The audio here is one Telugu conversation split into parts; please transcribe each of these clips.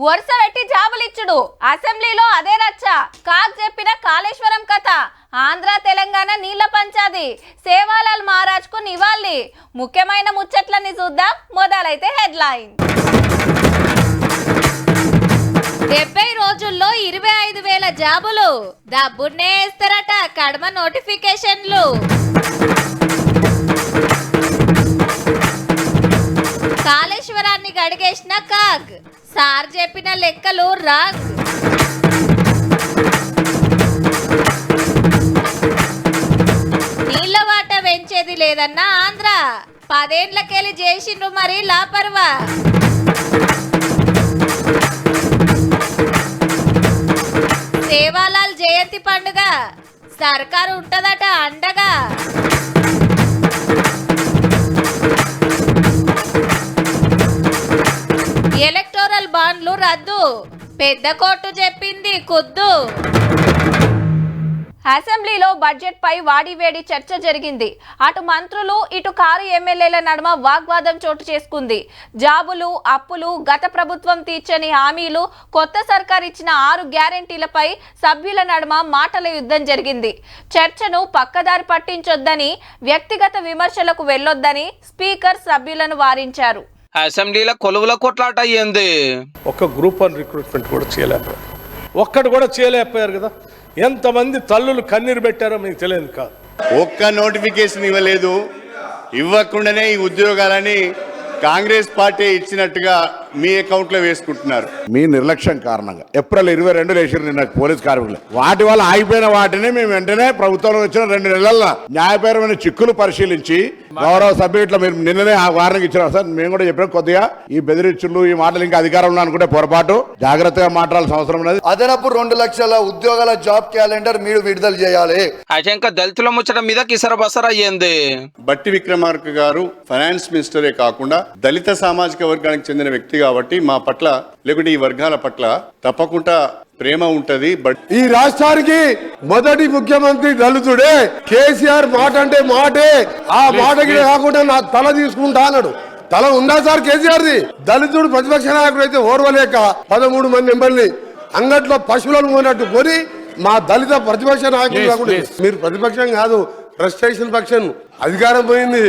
వరుస పెట్టి జాబులిచ్చుడు. అసెంబ్లీలో అదే రచ్చ. కాక్ చెప్పిన కాళేశ్వరం కథ. ఆంధ్ర తెలంగాణ నీళ్ళ పంచాది. సేవాలాల్ మహారాజ్కు నివాళి. ముఖ్యమైన ముచ్చట్లని చూద్దాం. మొదలైతే హెడ్లైన్. డెబ్బై రోజుల్లో ఇరవై ఐదు వేల జాబులు. డబ్బున్నే వేస్తారట కడమ నోటిఫికేషన్లు. కాళేశ్వరాన్ని గడిగేసిన కాగ్ సార్ చెప్పిన లెక్కలు రా. నీళ్ళ వాట పెంచేది లేదన్నా ఆంధ్ర. పదేండ్లకెళ్ళి చేసిండ్రు మరి లాపర్వా. సేవాలాల్ జయంతి పండుగ. సర్కారు ఉంటదట అండగా. ఎలక్టోరల్ బాండ్లు రద్దు. పెద్ద కోర్టు చెప్పింది కుద్దు. అసెంబ్లీలో బడ్జెట్ పై వాడివేడి చర్చ జరిగింది. అటు మంత్రులు ఇటు కారు ఎమ్మెల్యేల నడుమ వాగ్వాదం చోటు చేసుకుంది. జాబులు అప్పులు గత ప్రభుత్వం తీర్చని హామీలు కొత్త సర్కార్ ఇచ్చిన ఆరు గ్యారంటీలపై సభ్యుల నడుమ మాటల యుద్ధం జరిగింది. చర్చను పక్కదారి పట్టించొద్దని వ్యక్తిగత విమర్శలకు వెళ్ళొద్దని స్పీకర్ సభ్యులను వారించారు. అసెంబ్లీలో కొలువుల కొట్లాట అయ్యింది ఒక్క గ్రూప్ వన్ రిక్రూట్మెంట్ కూడా చేయలేకపోయారు. ఒక్కడు కూడా చేయలేకపోయారు కదా. ఎంతమంది తల్లులు కన్నీరు పెట్టారో మీకు తెలియదు కాదు. ఒక్క నోటిఫికేషన్ ఇవ్వలేదు. ఇవ్వకుండానే ఈ ఉద్యోగాలని కాంగ్రెస్ పార్టీ ఇచ్చినట్టుగా మీ అకౌంట్లో వేసుకుంటున్నారు. మీ నిర్లక్ష్యం కారణంగా. ఏప్రిల్ ఇరవై రెండు వేసారు నిన్న పోలీస్ కార్మికులు. వాటి వల్ల ఆగిపోయిన వాటిని మేము వెంటనే ప్రభుత్వంలో వచ్చిన రెండు నెలల్లో న్యాయపరమైన చిక్కులు పరిశీలించి గౌరవ సభ్యులు మీరు నిన్ననే ఆ వార్నింగ్ ఇచ్చారు సార్. మేము కూడా చెప్పాం కొద్దిగా ఈ బెదిరించులు ఈ మాటలు ఇంకా అధికారంలో అనుకుంటే పొరపాటు. జాగ్రత్తగా మాట్లాడాల్సిన అవసరం ఉన్నది. అదనపు రెండు లక్షల ఉద్యోగాల జాబ్ క్యాలెండర్ మీరు విడుదల చేయాలి. అజంక దళితుల ముచ్చట మీద కిసర బసర అయ్యింది. బట్టి విక్రమార్క గారు ఫైనాన్స్ మినిస్టరే కాకుండా దళిత సామాజిక వర్గానికి చెందిన వ్యక్తి కాబట్టి మా పట్ల లేకుంటే ఈ వర్గాల పట్ల తప్పకుండా ప్రేమ ఉంటది బట్ ఈ రాష్ట్రానికి మొదటి ముఖ్యమంత్రి దళితుడే. కేసీఆర్ మాట అంటే మాటే. ఆ మాటకి కాకుండా నా తల తీసుకుంటా అన్నాడు. తల ఉందా సార్ కేసీఆర్ది? దళితుడు ప్రతిపక్ష నాయకుడు అయితే ఓర్వలేక పదమూడు మంది ఎంబర్ని అంగట్లో పశువులను కొన్నట్టు కొని మా దళిత ప్రతిపక్ష నాయకుడు కాకుండా మీరు ప్రతిపక్షం కాదు ఫ్రస్ట్రేషన్ పక్షం అధికారం పోయింది.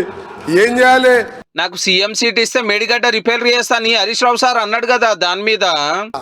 ఏం చేయాలి? నాకు సీఎం సీట్ ఇస్తే మేడిగడ్డ రిపేర్ చేస్తా అని హరీష్ రావు సార్ అన్నాడు కదా దాని మీద.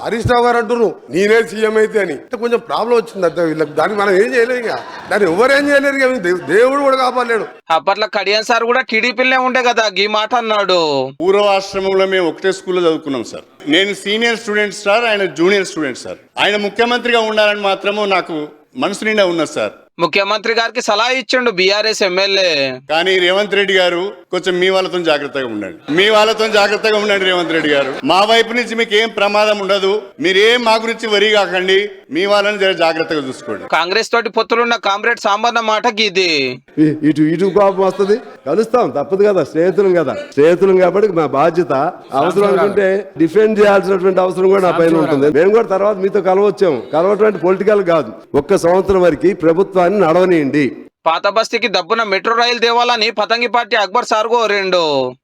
హరీష్ రావు గారు అంటున్నారు నేనే సీఎం అయితే అని. అంటే కొంచెం ప్రాబ్లం వచ్చింది అంతే వీళ్ళకి దానికి మనం ఏం చేయలేము ఇక. దాన్ని ఎవరేం చేయలేరు ఇక దేవు- దేవుడు కూడా కాపాడలేడు. అప్పట్లో కడియాన్ సార్ కూడా టీడీపీలే ఉండే కదా ఈ మాట అన్నాడు. పూర్వాశ్రమంలో మేము ఒకటే స్కూల్లో చదువుకున్నాం సార్. నేను సీనియర్ స్టూడెంట్ సార్ ఆయన జూనియర్ స్టూడెంట్ సార్. ఆయన ముఖ్యమంత్రిగా ఉండాలని మాత్రము నాకు మనసు నిండా ఉన్నది సార్. ముఖ్యమంత్రి గారికి సలహా ఇచ్చిండు బీఆర్ఎస్ ఎమ్మెల్యే. కానీ రేవంత్ రెడ్డి గారు కొంచెం మీ వాళ్ళతో జాగ్రత్తగా ఉండండి. మీ వాళ్ళతో జాగ్రత్తగా ఉండండి రేవంత్ రెడ్డి గారు. మా వైపు నుంచి మీకు ఏం ప్రమాదం ఉండదు. మీరేం మా గురించి వరి కాకండి. మీ వాళ్ళని జర జాగ్రత్తగా చూసుకోండి. కాంగ్రెస్ తోటి పొత్తులున్న కామ్రేడ్ సాంబన్న మాటకి ఇది. ఇటు ఇటు కోపం వస్తుంది. కలుస్తాం తప్పదు కదా. స్నేహితులం కదా. స్నేహితులం కాబట్టి మా బాధ్యత. అవసరం అనుకుంటే డిఫెండ్ చేయాల్సినటువంటి అవసరం కూడా నా పైన ఉంటుంది. మేము కూడా తర్వాత మీతో కలవచ్చాము. కలవటువంటి పొలిటికల్ కాదు. ఒక్క సంవత్సరం వరకు ప్రభుత్వాన్ని నడవనియండి పాత బస్తీకి దబ్బున మెట్రో రైలు తేవాలని పతంగి party Akbar sir కోరిండు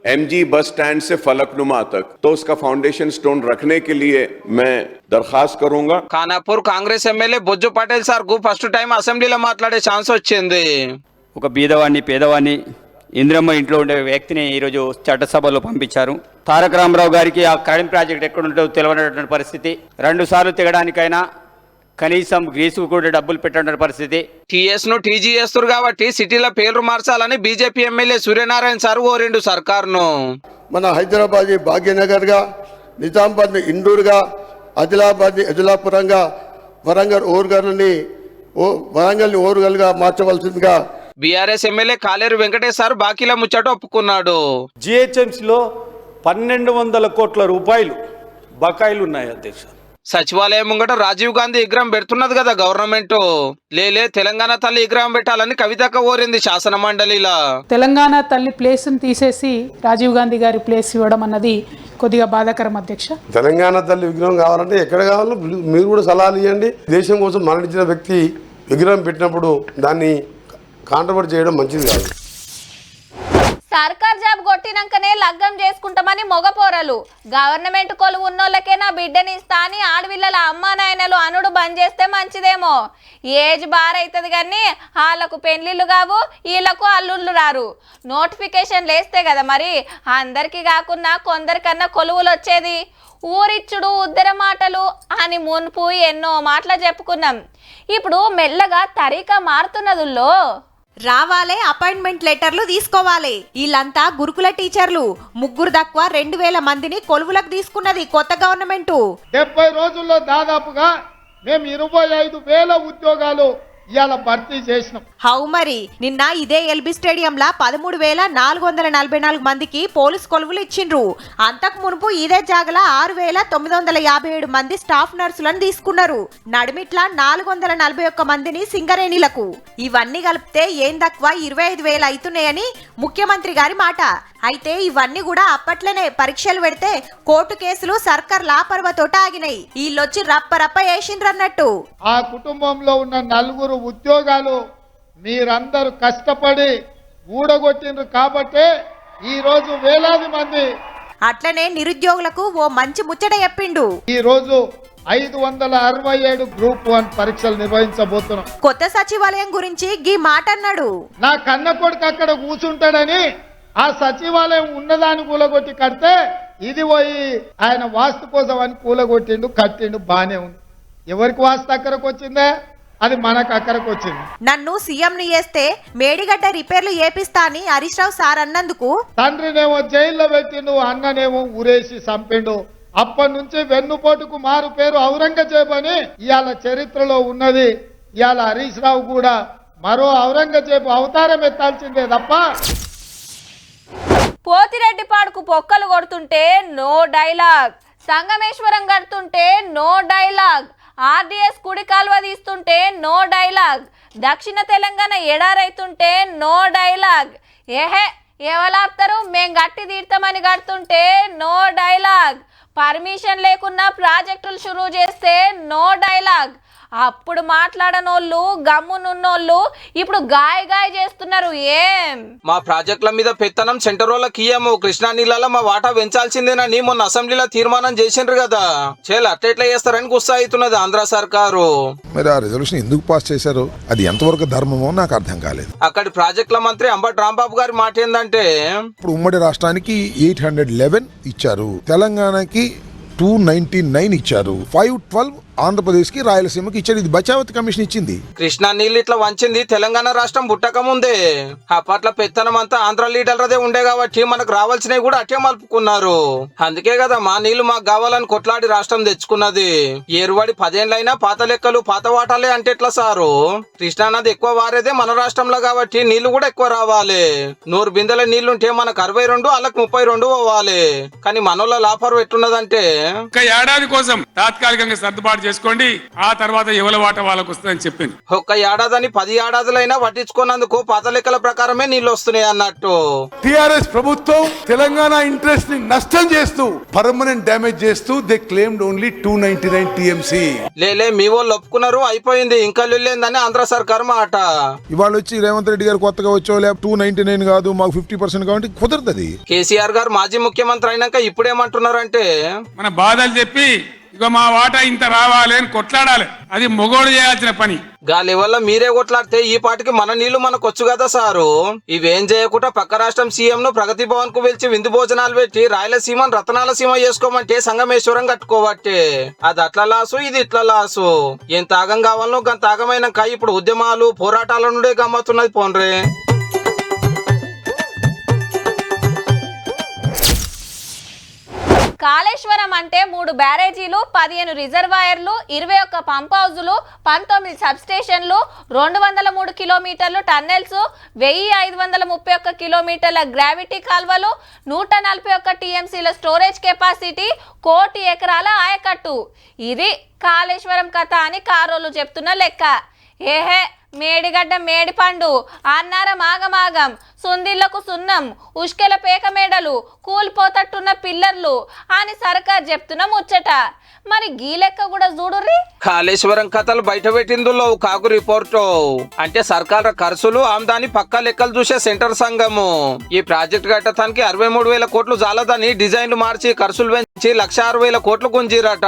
MG bus stand से फलकनुमा तक तो उसका फाउंडेशन स्टोन रखने के लिए मैं दरखास्त करूंगा Khanapur Congress MLA Bojju Patel sir కు ఫస్ట్ టైం అసెంబ్లీలో మాట్లాడే ఛాన్స్ వచ్చింది ఒక బీదవాడిని పేదవాడిని ఇంద్రమ్మ ఇంట్లో ఉండే వ్యక్తిని ఈరోజు చట్టసభలో పంపించారు తారక రామారావు గారికి ఆ కరెంట్ ప్రాజెక్ట్ ఎక్కడ ఉంటుందో తెలియనటువంటి పరిస్థితి రెండు సార్లు తిగడానికైనా కనీసం గ్రీసుకు కూడా డబ్బులు పెట్టిన పరిస్థితి. టీఎస్ను టీజీ చేస్తారు కాబట్టి సిటీలో పేర్లు మార్చాలని బీజేపీ ఎమ్మెల్యే సూర్యనారాయణ సార్ కోరిండు సర్కార్ను. మన హైదరాబాద్ భాగ్యనగర్గా నిజామాబాద్ని ఇండూరుగా ఆదిలాబాద్ని అజలాపురంగా వరంగల్ ఓరుగల్ని ఓ వరంగల్ని ఓరుగల్గా మార్చవలసిందిగా BRS MLA Kaleru Venkatesh sir బాకీల ముచ్చట ఒప్పుకున్నాడు. జిహెచ్ఎంసీలో పన్నెండు వందల కోట్ల రూపాయలు బకాయిలు ఉన్నాయి అధ్యక్ష. సచివాలయం ముంగట రాజీవ్ గాంధీ విగ్రహం పెడుతున్నది కదా గవర్నమెంట్. లేలే తెలంగాణ తల్లి విగ్రహం పెట్టాలని కవితక్క కోరింది శాసన మండలిలా. తెలంగాణ తల్లి ప్లేస్ని తీసేసి రాజీవ్ గాంధీ గారి ప్లేస్ ఇవ్వడం అన్నది కొద్దిగా బాధాకరం అధ్యక్ష. తెలంగాణ తల్లి విగ్రహం కావాలంటే ఎక్కడ కావాలో మీరు కూడా సలహాలు ఇవ్వండి దేశం కోసం మరణించిన వ్యక్తి విగ్రహం పెట్టినప్పుడు దాన్ని కాంట్రవర్ట్ చేయడం మంచిది కాదు. సర్కార్ జాబ్ కొట్టినాకనే లగ్గం చేసుకుంటామని మొగపోరలు. గవర్నమెంట్ కొలువు ఉన్నోళ్ళకే నా బిడ్డని ఇస్తా అని ఆడపిల్లల అమ్మా నాయనలు అనుడు బంద్ చేస్తే మంచిదేమో. ఏజ్ బార్ అవుతుంది కానీ వాళ్ళకు పెళ్ళిళ్ళు కావు వీళ్ళకు అల్లుళ్ళు రారు. నోటిఫికేషన్ లేస్తే కదా మరి అందరికీ కాకుండా కొందరికన్నా కొలువులు వచ్చేది ఊరిచ్చుడు ఉద్దర మాటలు అని మున్పు ఎన్నో మాటలు చెప్పుకున్నాం. ఇప్పుడు మెల్లగా తరీకా మారుతున్నదుల్లో రావాలే అపాయింట్మెంట్ లెటర్లు తీసుకోవాలి. వీళ్ళంతా గురుకుల టీచర్లు. ముగ్గురు తక్కువ రెండు వేల మందిని కొలువులకు తీసుకున్నది కొత్త గవర్నమెంట్. డెబ్బై రోజుల్లో దాదాపుగా మేము ఇరవై ఐదు వేల ఉద్యోగాలు ఇవాళ భర్తీ చేసినాం. హౌ మరి? నిన్న ఇదే ఎల్బీ స్టేడియంలా పదమూడు వేల నాలుగు వందల నలభై నాలుగు మందికి పోలీస్ కొలువులు ఇచ్చిండ్రు. అంతకు మునుపు ఇదే జాగల ఆరు వేల తొమ్మిది వందల యాభై ఏడు మంది స్టాఫ్ నర్సులను తీసుకున్నారు. నడిమిట్ల నాలుగు వందల నలభై ఒక్క మందిని సింగరేణిలకు. ఇవన్నీ కలిపితే ఏం తక్కువ ఇరవై ఐదు వేలు అవుతున్నాయని ముఖ్యమంత్రి గారి మాట. అయితే ఇవన్నీ కూడా అప్పట్లోనే పరీక్షలు పెడితే కోర్టు కేసులు సర్కార్ లాపర్వతోట ఆగినాయి. వీళ్ళొచ్చి రప్ప రప్ప వేసిండ్రన్నట్టు ఆ కుటుంబంలో ఉన్న నలుగురు ఉద్యోగాలు మీరందరూ కష్టపడి ఊడగొట్టిండ్రు కాబట్టే ఈ రోజు వేలాది మంది అట్లనే నిరుద్యోగులకు ఓ మంచి ముచ్చట చెప్పిండు. ఈ రోజు ఐదు వందల అరవై ఏడు గ్రూప్ వన్ పరీక్షలు నిర్వహించబోతున్నాం. కొత్త సచివాలయం గురించి గీ మాట అన్నాడు నా కన్న కొడుకు అక్కడ కూర్చుంటాడని ఆ సచివాలయం ఉన్నదాన్ని కూలగొట్టి కడితే ఇది పోయి ఆయన వాస్తు కోసం అని కూలగొట్టిండు కట్టిండు బానే ఉంది. ఎవరికి వాస్తు అక్కడికి వచ్చిందే? అది మనకు అక్కడికి వచ్చింది. నన్ను సీఎంని చేస్తే మేడిగడ్డ రిపేర్లు ఏపిస్తా అని హరీష్ రావు సార్ అన్నందుకు? తండ్రినేమో జైల్లో పెట్టిండు అన్ననేమో ఊరేసి చంపిండు. అప్పటి నుంచి వెన్నుపోటుకు మారు పేరు ఔరంగజేబ్ అని ఇవాళ చరిత్రలో ఉన్నది. ఇవాళ హరీష్ రావు కూడా మరో ఔరంగజేబు అవతారం ఎత్తాల్సిందే తప్ప. పోతిరెడ్డిపాడుకు పొక్కలు కొడుతుంటే నో డైలాగ్. సంగమేశ్వరం కడుతుంటే నో డైలాగ్. ఆర్డీఎస్ కుడి కాలువ తీస్తుంటే నో డైలాగ్. దక్షిణ తెలంగాణ ఎడారైతుంటే నో డైలాగ్. ఏహే ఎవలాపుతారు మేం గట్టి తీర్థమని కడుతుంటే నో డైలాగ్. పర్మిషన్ లేకున్నా ప్రాజెక్టులు షురూ చేస్తే నో డైలాగ్. అప్పుడు మాట్లాడనోళ్ళు గమ్మునున్నోళ్ళు ఇప్పుడు గాయ గాయ చేస్తున్నారు. ఏం? మా ప్రాజెక్టుల మీద పెత్తనం సెంటర్ వాళ్ళకి ఇయ్యము. కృష్ణా నీళ్ళలో మా వాటా పెంచాల్సిందేనని మొన్న అసెంబ్లీలో తీర్మానం చేసిండ్రు కదా. చేయాలి అట్లెట్లా చేస్తారని గుస్సా అవుతున్నది ఆంధ్ర సర్కారు. మరి ఆ రెజల్యూషన్ ఎందుకు పాస్ చేశారు? అది ఎంతవరకు ధర్మమో నాకు అర్థం కాలేదు. అక్కడి ప్రాజెక్టుల మంత్రి అంబటి రాంబాబు గారి మాట ఏంటంటే ఇప్పుడు ఉమ్మడి రాష్ట్రానికి ఎయిట్ హండ్రెడ్ లెవెన్ ఇచ్చారు. తెలంగాణకి టూ నైన్టీ నైన్ ఇచ్చారు. ఫైవ్ ట్వెల్వ్ ఆంధ్రప్రదేశ్కి రాయలసీమకి ఇచ్చారు ఇది బచావతి కమిషన్ ఇచ్చింది. కృష్ణా నీళ్ళు ఇట్లా వంచింది. తెలంగాణ రాష్ట్రం పుట్టక ముందే అప్పట్లో పెత్తనం అంతా ఆంధ్ర లీడర్లదే ఉండే కాబట్టి మనకు రావాల్సినవి కూడా అట్టే మలుపుకున్నారు. అందుకే కదా మా నీళ్ళు మాకు కావాలని కొట్లాడి రాష్ట్రం తెచ్చుకున్నది. ఏరువాడి పదేళ్ళైనా పాత లెక్కలు పాత వాటాలే అంటే ఎట్లా సారు? కృష్ణా నది ఎక్కువ వారేదే మన రాష్ట్రంలో కాబట్టి నీళ్ళు కూడా ఎక్కువ రావాలి. నూరు బిందెల నీళ్ళుంటే మనకు అరవై రెండు వాళ్ళకి ముప్పై రెండు పోవాలి. కానీ మనోళ్ళ లాపరు ఎట్లున్నదంటే ఒక ఏడాది కోసం తాత్కాలికంగా సర్దుబాటు చేసుకోండి. ఆ తర్వాత ఎవరి వాట వాళ్ళకు వస్తుందని చెప్పింది. ఒక్క ఏడాదని పది ఏడాదులైనా పట్టించుకున్నందుకు పాత లెక్కల ప్రకారమే నీళ్ళు వస్తున్నాయి అన్నట్టు. టిఆర్ఎస్ ప్రభుత్వం తెలంగాణ ఇంట్రెస్ట్ని నష్టం చేస్తూ పర్మనెంట్ డ్యామేజ్ చేస్తూ they claimed only two ninety nine TMC లేలే మీ వాళ్ళు ఒప్పుకున్నారు అయిపోయింది ఇంకా లేదని ఆంధ్ర సర్కార్ మాట. ఇవాళ వచ్చి రేవంత్ రెడ్డి గారు కొత్తగా వచ్చో లేక టూ నైన్టీ నైన్ కాదు మాకు ఫిఫ్టీ పర్సెంట్ కాబట్టి కుదరదు కేసీఆర్ గారు మాజీ ముఖ్యమంత్రి అయినాక ఇప్పుడేమంటున్నారంటే మన బాధలు చెప్పి ఇక మా వాటా ఇంత రావాలి అని కొట్లాడాలి. అది మొగోడు చేయాల్సిన పని. గాలి వల్ల మీరే కొట్లాడితే ఈ పాటికి మన నీళ్ళు మనకు వచ్చు కదా సారు? ఇవేం చేయకుండా పక్క రాష్ట్రం సీఎం ను ప్రగతి భవన్కు పిలిచి విందు భోజనాలు పెట్టి రాయలసీమను రతనాల సీమ చేసుకోమంటే సంగమేశ్వరం కట్టుకోబట్టే. అది అట్లా లాసు ఇది ఇట్లా లాసు. ఏం తాగం కావాలనో గంత కాయ ఇప్పుడు ఉద్యమాలు పోరాటాల నుండే గమ్మతున్నది పోన్రే. కాళేశ్వరం అంటే మూడు బ్యారేజీలు పదిహేను రిజర్వాయర్లు ఇరవై ఒక్క పంప్ హౌజులు పంతొమ్మిది సబ్స్టేషన్లు రెండు వందల మూడు కిలోమీటర్లు టన్నెల్స్ వెయ్యి ఐదు వందల ముప్పై ఒక్క కిలోమీటర్ల గ్రావిటీ కాల్వలు నూట నలభై ఒక్క టీఎంసీల స్టోరేజ్ కెపాసిటీ కోటి ఎకరాల ఆయకట్టు. ఇది కాళేశ్వరం కథ అని కారోలు చెప్తున్న లెక్క. ఏహే మేడిగడ్డ మేడిపండు అన్నారం ఆగమాగం సుందిళ్ళకు సున్నం ఉష్కెల పేక మేడలు కూలిపోతట్టున్న పిల్లర్లు అని సర్కార్ చెప్తున్న ముచ్చట. మరి గీ లెక్క కూడా చూడుర్రి? కాళేశ్వరం కథలు బయట పెట్టిందులో కాకు రిపోర్టు. అంటే సర్కార్ ఖర్చులు ఆమెదాని పక్క లెక్కలు చూసే సెంటర్ సంఘము. ఈ ప్రాజెక్ట్ కట్టడానికి అరవై మూడు వేల కోట్లు జాలదని డిజైన్లు మార్చి ఖర్చులు పెంచి లక్ష ఆరు వేల కోట్లు గుంజీరట.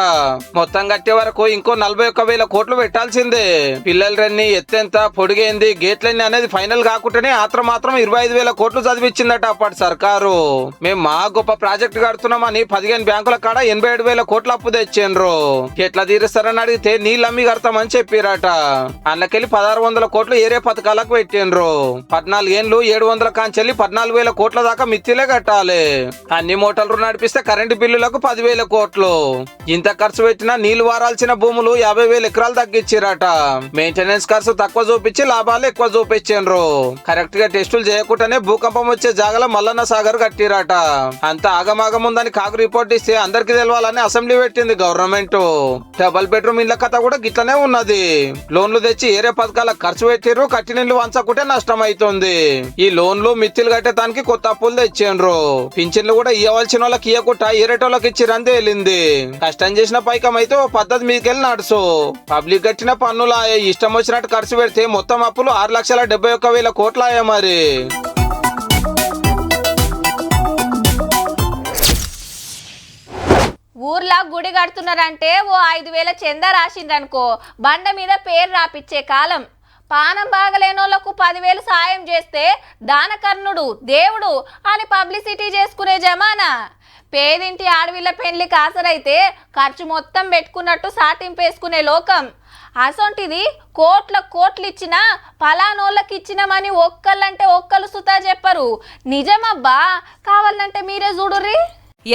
మొత్తం కట్టే వరకు ఇంకో నలభై ఒక్క వేల కోట్లు పెట్టాల్సిందే. పిల్లలు రన్ని ఎంత పొడిగేంది? గేట్లన్నీ అనేది ఫైనల్ కాకుండానే ఆత్రం మాత్రం ఇరవై ఐదు వేల కోట్లు చదివిచ్చిందట అప్పటి సర్కారు. మేము మా గొప్ప ప్రాజెక్ట్ కడుతున్నామని పదిహేను బ్యాంకుల కాడ ఎనభై ఏడు వేల కోట్ల అప్పు తెచ్చిండ్రు. ఎట్లా తీరుస్తారని అడిగితే నీళ్ళు అమ్మి కడతామని చెప్పిరట. అందులోకెళ్ళి పదహారు వందల కోట్లు ఏరే పథకాలకు పెట్టిండ్రు. పద్నాలుగేండ్లు ఏడు వందల కాంచెల్లి పద్నాలుగు వేల కోట్ల దాకా మిత్తిలే కట్టాలి. అన్ని మోటార్లు నడిపిస్తే కరెంటు బిల్లులకు పదివేల కోట్లు. ఇంత ఖర్చు పెట్టినా నీళ్ళు వారాల్సిన భూములు యాభై వేల ఎకరాలు తగ్గించిరట. మెయింటెనెన్స్ ఖర్చు తక్కువ చూపించి లాభాలు ఎక్కువ చూపించిండ్రు. కరెక్ట్గా టెస్టులు చేయకుండానే భూకంపం వచ్చే జాగలో మల్లన్న సాగర్ కట్టిరట. అంత ఆగమాగం ఉందని కాకు రిపోర్ట్ ఇస్తే అందరికి తెలవాలని అసెంబ్లీ పెట్టింది గవర్నమెంట్. డబల్ బెడ్రూమ్ ఇళ్ళ కథ కూడా గిట్లనే ఉన్నది. లోన్లు తెచ్చి ఏరే పథకాల ఖర్చు పెట్టిర్రు కట్టినీళ్ళు వంచకుంటే నష్టం అవుతుంది ఈ లోన్లు మిత్తిలు కట్టేదానికి కొత్త అప్పులు తెచ్చిండ్రు. పింఛన్లు కూడా ఇవ్వాల్సిన వాళ్ళకి ఇవ్వకుండా ఏరేటోళ్ళకి ఇచ్చిరని తేలింది కష్టం చేసిన పైకం అయితే ఓ పద్ధతి మీదకెళ్ళి నడుసు. పబ్లిక్ కట్టిన పన్నులు ఇష్టం వచ్చినట్టు ఖర్చు పెడితే మొత్తం అప్పులు ఆరు లక్షల డెబ్బై ఒక్క వేల కోట్లు మరి. ఊర్లా గుడి కడుతున్నారంటే ఓ ఐదు వేల చందా రాసిండ్రనుకో బండ మీద పేరు రాపిచ్చే కాలం. పానం బాగలేనోళ్ళకు పదివేలు సాయం చేస్తే దానకర్ణుడు దేవుడు అని పబ్లిసిటీ చేసుకునే జమానా. పేదింటి ఆడవిళ్ళ పెళ్ళి కాసరైతే ఖర్చు మొత్తం పెట్టుకున్నట్టు సాటింపేసుకునే లోకం. అసొంటిది కోట్ల కోట్లు ఇచ్చినా పలానోళ్ళకి ఇచ్చినామని ఒక్కళ్ళంటే ఒక్కళ్ళు సుతా చెప్పరు. నిజమబ్బా కావాలంటే మీరే చూడుర్రి.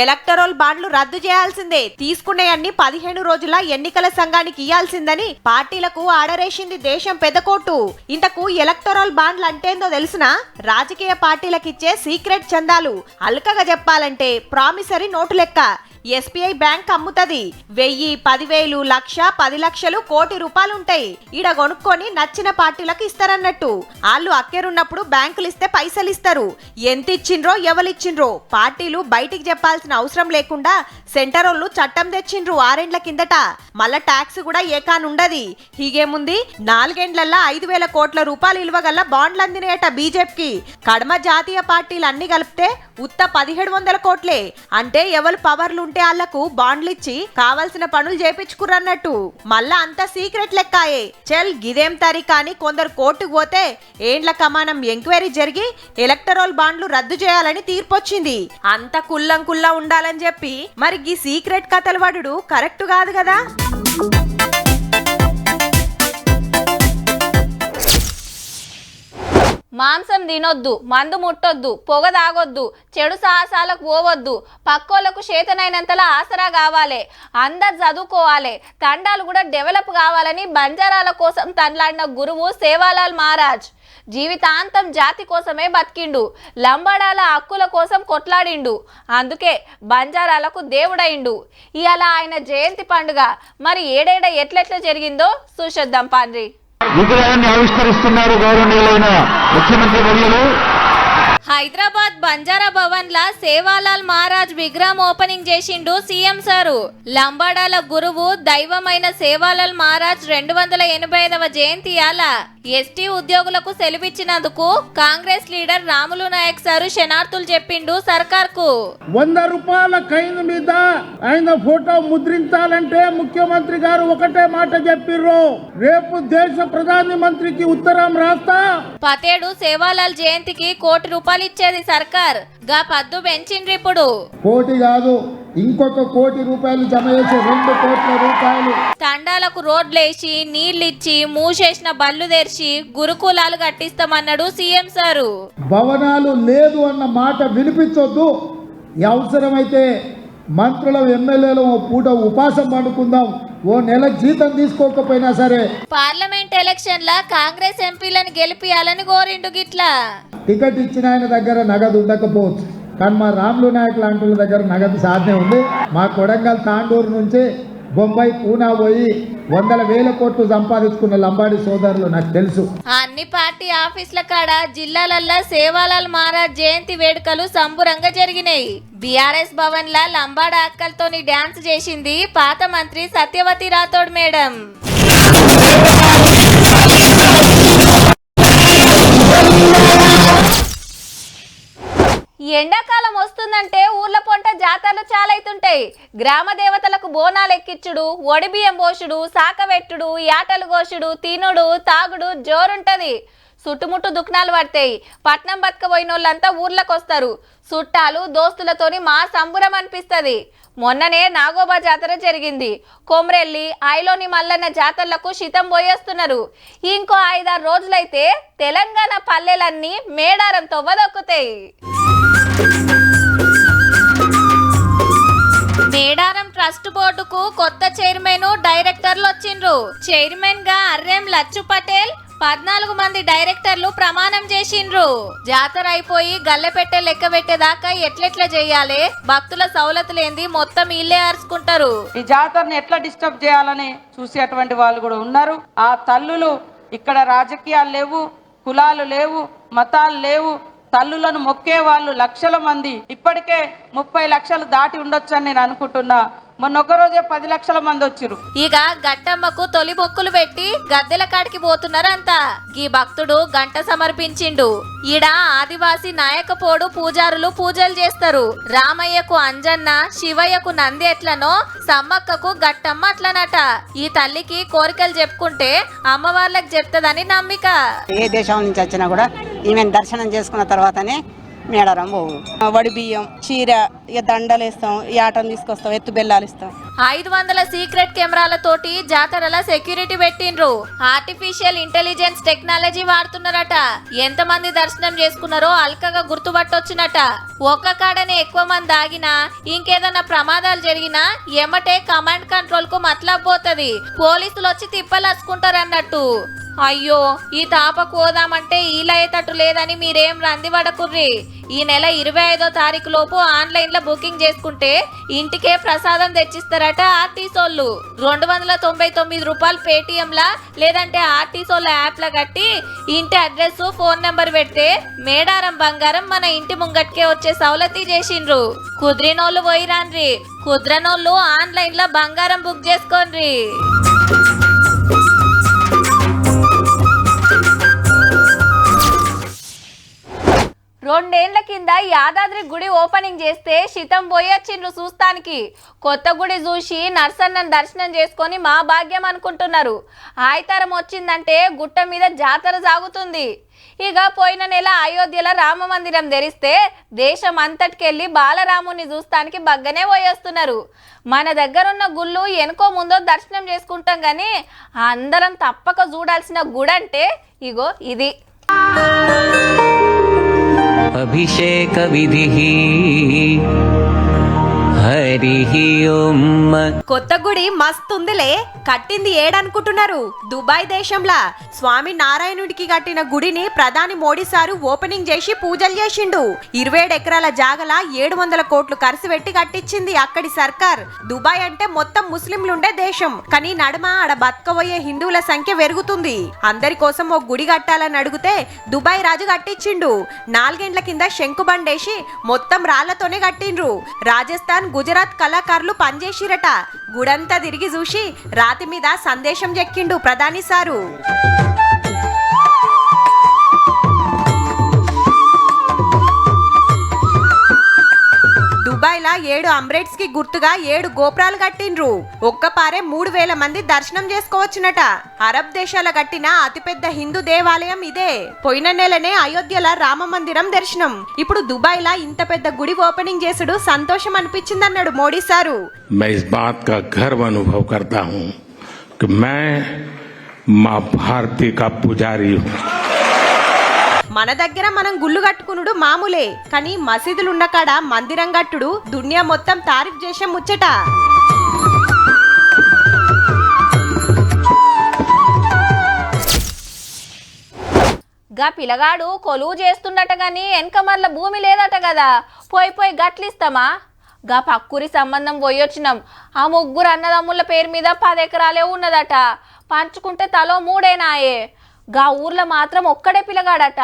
ఎలక్టరల్ బాండ్లు రద్దు చేయాల్సిందే. తీసుకునే అన్ని పదిహేను రోజుల ఎన్నికల సంఘానికి ఇయ్యాల్సిందని పార్టీలకు ఆడరేసింది దేశం పెద్దకోటు ఇంతకు ఎలక్టరల్ బాండ్లు అంటేందో తెలిసిన? రాజకీయ పార్టీలకిచ్చే సీక్రెట్ చందాలు. అల్కగా చెప్పాలంటే ప్రామిసరీ నోటు లెక్క. ఎస్బీఐ బ్యాంక్ అమ్ముతది. వెయ్యి పదివేలు లక్ష పది లక్షలు కోటి రూపాయలు ఉంటాయి ఈడ కొనుక్కొని నచ్చిన పార్టీలకు ఇస్తారన్నట్టు. వాళ్ళు అక్కెరున్నప్పుడు బ్యాంకులు ఇస్తే పైసలు ఇస్తారు ఎంత ఇచ్చిండ్రో ఎవరిచ్చిండ్రో పార్టీలు బయటికి చెప్పాల్సిన అవసరం లేకుండా సెంటర్ వాళ్ళు చట్టం తెచ్చిండ్రు ఆరేండ్ల కిందట. మళ్ళా ట్యాక్స్ కూడా ఏకానుండది. హీగేముంది? నాలుగేండ్లల్లా ఐదు వేల కోట్ల రూపాయలు ఇలువగల బాండ్లు అందినాయట బీజేపీకి. కడమ జాతీయ పార్టీలు అన్ని కలిపితే ఉత్త పదిహేడు వందల కోట్లే. అంటే ఎవరు పవర్లు ఉంటే వాళ్ళకు బాండ్లు ఇచ్చి కావాల్సిన పనులు చేపించుకురన్నట్టు మళ్ళా అంత సీక్రెట్ లెక్కాయే. చెల్ గిదేం తరీకా అని కొందరు కోర్టుకు పోతే ఏండ్ల కమానం ఎంక్వైరీ జరిగి ఎలక్టరల్ బాండ్లు రద్దు చేయాలని తీర్పొచ్చింది. అంత కుల్లం కుల్లా ఉండాలని చెప్పి మరి గీ సీక్రెట్ కథలు వాడు కరెక్ట్ కాదు కదా? మాంసం తినొద్దు మందు ముట్టొద్దు పొగ తాగొద్దు చెడు సాహసాలకు పోవద్దు. పక్కోళ్ళకు చేతనైనంతలా ఆసరా కావాలి అందరు చదువుకోవాలి తండాలు కూడా డెవలప్ కావాలని బంజారాల కోసం తనలాడిన గురువు సేవాలాల్ మహారాజ్. జీవితాంతం జాతి కోసమే బతికిండు లంబడాల హక్కుల కోసం కొట్లాడిండు. అందుకే బంజారాలకు దేవుడయిండు. ఇవాళ ఆయన జయంతి పండుగ మరి ఏడేడ ఎట్లెట్ల జరిగిందో చూసేద్దాం పాండ్రి. విగ్రహాన్ని ఆవిష్కరిస్తున్నారు గౌరవనీయులైన ముఖ్యమంత్రి వర్యులు. హైదరాబాద్ బంజారా భవన్ లా సేవాలాల్ మహారాజ్ విగ్రహం ఓపెనింగ్ చేసిండు సీఎం సారు. లంబాడాల గురువు దైవమైన సేవాలాల్ మహారాజ్ రెండు వందల ఎనభై ఐదవ జయంతి అలా ఎస్టీ ఉద్యోగులకు సెలవిచ్చినందుకు కాంగ్రెస్ లీడర్ రాములు నాయక్ సారు శనార్థులు చెప్పిండు సర్కార్కు వంద రూపాయల ఖైదు మీద ఆయన ఫోటో ముద్రించాలంటే ముఖ్యమంత్రి గారు ఒకటే మాట చెప్పిర్రు. రేపు దేశ ప్రధాని మంత్రికి ఉత్తరం రాస్తా. పతేడు సేవాలాల్ జయంతికి కోటి రూపాయలు ఇచ్చేది సర్కార్. గా పద్దు పెంచిండ్రు ఇప్పుడు కోటి కాదు ఇంకొక కోటి రూపాయలు జమ చేసి రెండు కోట్ల రూపాయలు. తండాలకు రోడ్లేసి నీళ్ళిచ్చి మూసేసిన బళ్ళు తెరిచి గురుకులాలు కట్టిస్తామన్నాడు సీఎం సారు. భవనాలు లేదు అన్న మాట వినిపించొద్దు. అవసరమైతే మంత్రుల ఎమ్మెల్యేలు ఓ పూట ఉపాసం పండుకుందాం. ఓ నెల జీతం తీసుకోకపోయినా సరే. పార్లమెంట్ ఎలక్షన్ లా కాంగ్రెస్ ఎంపీలను గెలిపియాలని కోరిండు గిట్లా. టికెట్ ఇచ్చిన ఆయన దగ్గర నగదు ఉండకపోవచ్చు. కానీ మా రాములు నాయక్ లాంటి వాళ్ళ దగ్గర నగదు సాధ్యం ఉంది. మా కొడంగల్ తాండూరు నుంచి బొంబాయి పూనా పోయి వందల వేల కోట్లు సంపాదించుకున్న లంబాడి సోదరులు నాకు తెలుసు. అన్ని పార్టీ ఆఫీసుల కాడ జిల్లాలల్లా సేవాలాల్ మహారాజ్ జయంతి వేడుకలు సంబురంగా జరిగినాయి. బీఆర్ఎస్ భవన్ లా లంబాడ అక్కలతో డాన్స్ చేసింది పాత మంత్రి సత్యవతి రాథోడ్ మేడం. జాతరలు చాలా అవుతుంటాయి గ్రామ దేవతలకు బోనాలు ఎక్కిచ్చుడు ఒడిబియ్యం పోసుడు సాకవెట్టుడు యాటలు కోసుడు తినుడు తాగుడు జోరుంటది. చుట్టుముట్టు దుఃఖాలు పడతాయి. పట్నం బతకపోయిన వాళ్ళంతా ఊర్లకు వస్తారు చుట్టాలు దోస్తులతోని మా సంబురం అనిపిస్తుంది. మొన్ననే నాగోబా జాతర జరిగింది. కొమరెల్లి ఐలోని మల్లన్న జాతరలకు శితం పోయేస్తున్నారు. ఇంకో ఐదారు రోజులైతే తెలంగాణ పల్లెలన్నీ మేడారం వదొక్కుతాయి మేడారం ట్రస్ట్ బోర్డుకు కొత్త చైర్మన్ డైరెక్టర్లు వచ్చిండ్రు చైర్మన్గా అర్రెం లచ్చు పటేల్ పద్నాలుగు మంది డైరెక్టర్లు ప్రమాణం చేసిండ్రు. జాతర అయిపోయి గల్లెపెట్టె లెక్క పెట్టేదాకా ఎట్లెట్లా చేయాలి? భక్తుల సౌలతులేంది? మొత్తం ఇల్లే అరుచుకుంటారు. ఈ జాతరని ఎట్లా డిస్టర్బ్ చేయాలని చూసేటువంటి వాళ్ళు కూడా ఉన్నారు. ఆ తల్లులు ఇక్కడ రాజకీయాలు లేవు కులాలు లేవు మతాలు లేవు తల్లులను మొక్కే వాళ్ళు లక్షల మంది. ఇప్పటికే ముప్పై లక్షలు దాటి ఉండొచ్చని నేను అనుకుంటున్నా. మొన్న ఒక రోజే పది లక్షల మంది వచ్చిరు ఇక గట్టమ్మకు తొలి మొక్కులు పెట్టి గద్దెల కాడికి పోతున్నారంతా ఈ భక్తుడు గంట సమర్పించిండు. ఈడ ఆదివాసి నాయకపోడు పూజారులు పూజలు చేస్తారు. రామయ్యకు అంజన్న శివయ్యకు నంది ఎట్లనో సమ్మక్కకు గట్టమ్మ అట్లనట. ఈ తల్లికి కోరికలు చెప్పుకుంటే అమ్మవార్లకు చెప్తదని నమ్మిక. ఏ దేశం నుంచి వచ్చినా కూడా ఈమె దర్శనం చేసుకున్న తర్వాతనే మేడారం పోవు వడి బియ్యం చీర ఇక దండలు ఇస్తాం ఈ తీసుకొస్తాం ఎత్తు బెల్లాలు ఇస్తాం. ఐదు వందల సీక్రెట్ కెమెరాలతోటి జాతరల సెక్యూరిటీ పెట్టిండ్రు. ఆర్టిఫిషియల్ ఇంటెలిజెన్స్ టెక్నాలజీ వాడుతున్నారట. ఎంతమంది దర్శనం చేసుకున్నారో అల్కగా గుర్తుపట్టొచ్చునట. ఒక్క కాడనే ఎక్కువ మంది ఆగినా ఇంకేదన్నా ప్రమాదాలు జరిగినా ఎమ్మటే కమాండ్ కంట్రోల్కు మతలబ్ పోలీసులు వచ్చి తిప్పలసుకుంటారన్నట్టు. అయ్యో ఈ తాపకు పోదామంటే ఈలయ్యేటట్టు లేదని మీరేం రందివడకుర్రి. ఈ నెల ఇరవై ఐదో తారీఖు లోపు ఆన్లైన్లో బుకింగ్ చేసుకుంటే ఇంటికే ప్రసాదం తెచ్చిస్తారట ఆర్టీసోళ్ళు. రెండు వందల తొంభై తొమ్మిది రూపాయలు పేటీఎంలా లేదంటే ఆర్టీసోళ్ళ యాప్లో కట్టి ఇంటి అడ్రస్ ఫోన్ నెంబర్ పెడితే మేడారం బంగారం మన ఇంటి ముంగట్కే వచ్చే సౌలతి చేసిండ్రు. కుదిరినోళ్ళు పోయిరాన్రి కుదిరనోళ్ళు ఆన్లైన్లో బంగారం బుక్ చేసుకోండి రెండేళ్ళ కింద యాదాద్రి గుడి ఓపెనింగ్ చేస్తే శితం పోయొచ్చిండ్రు చూస్తానికి. కొత్త గుడి చూసి నర్సన్నను దర్శనం చేసుకొని మా భాగ్యం అనుకుంటున్నారు. ఆయితరం వచ్చిందంటే గుట్ట మీద జాతర సాగుతుంది. ఇక పోయిన నెల అయోధ్యలో రామ మందిరం తెరిస్తే దేశం అంతటికెళ్ళి బాలరాముని చూస్తానికి బగ్గనే పోయేస్తున్నారు. మన దగ్గరున్న గుళ్ళు ఎనుకో ముందో దర్శనం చేసుకుంటాం కానీ అందరం తప్పక చూడాల్సిన గుడి అంటే ఇగో ఇది. अभिषेक विधि హరి కొత్త గుడి మస్తుందిలే కట్టింది ఏడనుకుంటున్నారు. దుబాయ్ దేశంలా స్వామి నారాయణుడికి కట్టిన గుడిని ప్రధాని మోడీ సారు ఓపెనింగ్ చేసి పూజలు చేసిండు. ఇరవై ఎకరాల జాగల ఏడు వందల కోట్లు ఖర్చు పెట్టి కట్టించింది అక్కడి సర్కార్. దుబాయ్ అంటే మొత్తం ముస్లింలుండే దేశం కానీ నడుమ ఆడ బతకబోయే హిందువుల సంఖ్య పెరుగుతుంది. అందరి కోసం ఓ గుడి కట్టాలని అడిగితే దుబాయ్ రాజు కట్టించిండు. నాలుగేండ్ల కింద శంకుబండేసి మొత్తం రాళ్ళతోనే కట్టిండ్రు. రాజస్థాన్ గుజరాత్ కళాకారులు పనిచేసిరట. గుడంతా తిరిగి చూసి రాతి మీద సందేశం చెక్కిండు ప్రధాని సారు. దుబాయ్ లా ఏడు అంబ్రెడ్స్ కి గుర్తుగా ఏడు గోపురాలు కట్టిండ్రు ఒక్క పారే మూడు వేల మంది దర్శనం చేసుకోవచ్చునట అరబ్ దేశాల కట్టిన అతిపెద్ద హిందూ దేవాలయం ఇదే పోయిన నెలనే అయోధ్యల రామ మందిరం దర్శనం ఇప్పుడు దుబాయ్ లా ఇంత పెద్ద గుడి ఓపెనింగ్ చేసుడు సంతోషం అనిపించిందన్నాడు మోడీ సారు मैं इस बात का गर्व अनुभव करता हूं कि मैं मां भारती का पुजारी हूं మన దగ్గర మనం గుళ్ళు కట్టుకునుడు మామూలే కానీ మసీదులున్న కాడ మందిరం కట్టుడు దునియా మొత్తం తారీఫ్ చేసే ముచ్చట. గా పిల్లగాడు కొలువు చేస్తుండట గాని వెనక మరల భూమి లేదట కదా పోయి పోయి గట్లిస్తామా? గా పక్కూరి సంబంధం పోయొచ్చినాం. ఆ ముగ్గురు అన్నదమ్ముల పేరు మీద పది ఎకరాలే ఉన్నదట. పంచుకుంటే తలో మూడేనాయే. గా ఊర్లో మాత్రం ఒక్కడే పిల్లగాడట.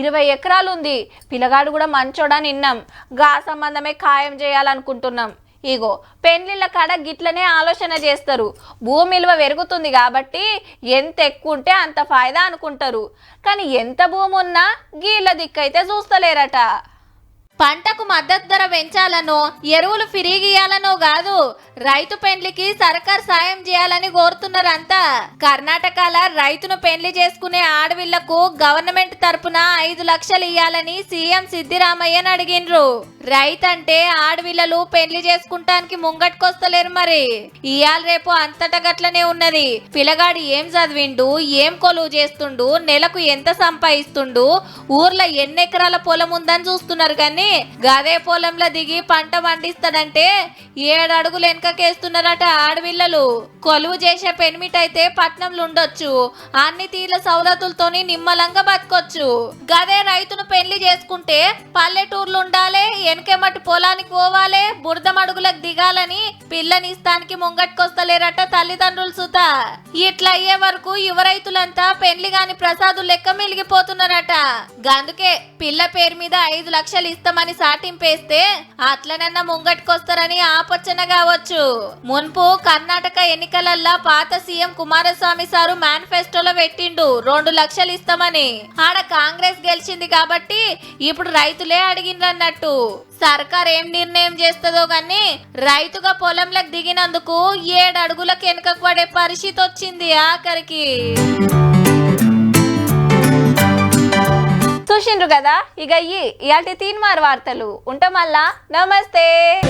ఇరవై ఎకరాలుంది. పిల్లగాడు కూడా మంచోడని విన్నాం గా సంబంధమే ఖాయం చేయాలనుకుంటున్నాం. ఇగో పెండ్లిళ్ళ కాడ గిట్లనే ఆలోచన చేస్తారు. భూమి విలువ పెరుగుతుంది కాబట్టి ఎంత ఎక్కువ ఉంటే అంత ఫాయిదా అనుకుంటారు. కానీ ఎంత భూమి ఉన్నా గీళ్ళ దిక్కైతే చూస్తలేరట. పంటకు మద్దతు ధర పెంచాలనో ఎరువులు ఫిరిగియాలనో కాదు రైతు పెండ్లికి సర్కార్ సాయం చేయాలని కోరుతున్నారంతా. కర్ణాటకల రైతును పెండ్లి చేసుకునే ఆడవిళ్ళకు గవర్నమెంట్ తరపున ఐదు లక్షలు ఇయ్యాలని సీఎం సిద్దిరామయ్యని అడిగిండ్రు. రైతంటే ఆడవిల్లలు పెండ్లి చేసుకుంటానికి ముంగట్కొస్తలేరు మరి. ఇయాల రేపు అంతటా గట్లనే ఉన్నది. పిల్లగాడు ఏం చదివిండు ఏం కొలువు చేస్తుండు నెలకు ఎంత సంపాదిస్తుండు ఊర్లో ఎన్ని ఎకరాల పొలం ఉందని చూస్తున్నారు కానీ గదే పొలంలో దిగి పంట పండిస్తాడంటే ఏడు అడుగులు వెనకకేస్తున్నారట ఆడపిల్లలు. కొలువు చేసే పెనిమిటైతే అయితే పట్నంలో ఉండొచ్చు. అన్ని తీర్ల సౌలతులతోని నిమ్మలంగా బతకొచ్చు. గదే రైతును పెళ్ళి చేసుకుంటే పల్లెటూర్లు ఉండాలి వెనకెమటి పొలానికి పోవాలి బురదం అడుగులకు దిగాలని పిల్లనిస్తానికి ముంగట్టుకొస్తలేరట తల్లిదండ్రులు సుత. ఇట్లా అయ్యే వరకు యువ రైతులంతా పెళ్ళి గాని ప్రసాదు లెక్క మెలిగిపోతున్నారట గందుకే పిల్ల పేరు మీద ఐదు లక్షలు ఇస్తామని సాటింపేస్తే అట్లనన్నా ముంగట్టుకొస్తారని ఆపొచ్చన కావచ్చు. మున్పు కర్ణాటక ఎన్నికలల్లా పాత సీఎం కుమారస్వామి సారు మేనిఫెస్టోలో పెట్టిండు రెండు లక్షలు ఇస్తామని. ఆడ కాంగ్రెస్ గెలిచింది కాబట్టి ఇప్పుడు రైతులే అడిగిండ్రన్నట్టు. సర్కార్ ఏం నిర్ణయం చేస్తుందో గాని రైతుగా పొలంలోకి దిగినందుకు ఏడు అడుగులకు వెనుకకు పడే పరిస్థితి వచ్చింది ఆఖరికి. చూసిండ్రు కదా? ఇక ఇయ్యి ఇలాంటి తీన్మార్ వార్తలు. ఉంటాం మళ్ళా. నమస్తే.